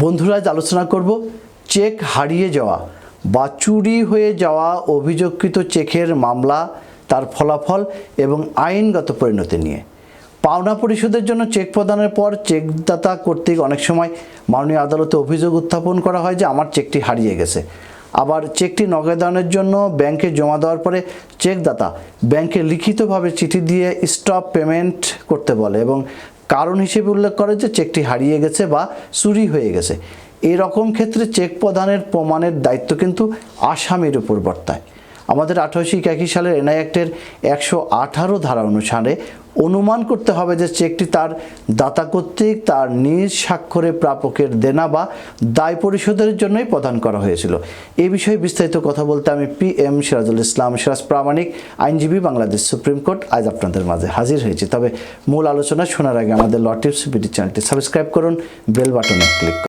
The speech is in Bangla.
বন্ধুরা, আজ আলোচনা করব চেক হারিয়ে যাওয়া, বা চুরি হয়ে যাওয়া অভিযোগকৃত চেকের মামলা, তার ফলাফল এবং আইনগত পরিণতি নিয়ে। পাওনা পরিশোধের জন্য চেক প্রদানের পর চেকদাতা কর্তৃক অনেক সময় মাননীয় আদালতে অভিযোগ উত্থাপন করা হয় যে আমার চেকটি হারিয়ে গেছে। আবার চেকটি নগদায়নের জন্য ব্যাংকে জমা দেওয়ার পরে চেকদাতা ব্যাংকে লিখিতভাবে চিঠি দিয়ে স্টপ পেমেন্ট করতে বলে এবং কারণ হিসেবে উল্লেখ করে যে চেকটি হারিয়ে গেছে বা চুরি হয়ে গেছে। এরকম ক্ষেত্রে চেক প্রদানের প্রমাণের দায়িত্ব কিন্তু আসামির উপর বর্তায়। আমাদের আঠারোশো একাশি সালের এনআই অ্যাক্টের একশো আঠারো ধারা অনুসারে অনুমান করতে হবে যে চেকটি তার দাতা কর্তৃক তার নিজ স্বাক্ষরে প্রাপকের দেনা বা দায় পরিশোধের জন্যই প্রদান করা হয়েছিল। এ বিষয়ে বিস্তারিত কথা বলতে আমি পি এম সিরাজুল ইসলাম সিরাজ প্রামাণিক, আইনজীবী, বাংলাদেশ সুপ্রিম কোর্ট। আজ আপনাদের মাঝে হাজির হয়েছি। তবে মূল আলোচনা শোনার আগে আমাদের ল টিপস বিডি চ্যানেলটি সাবস্ক্রাইব করুন, বেল বাটনে ক্লিক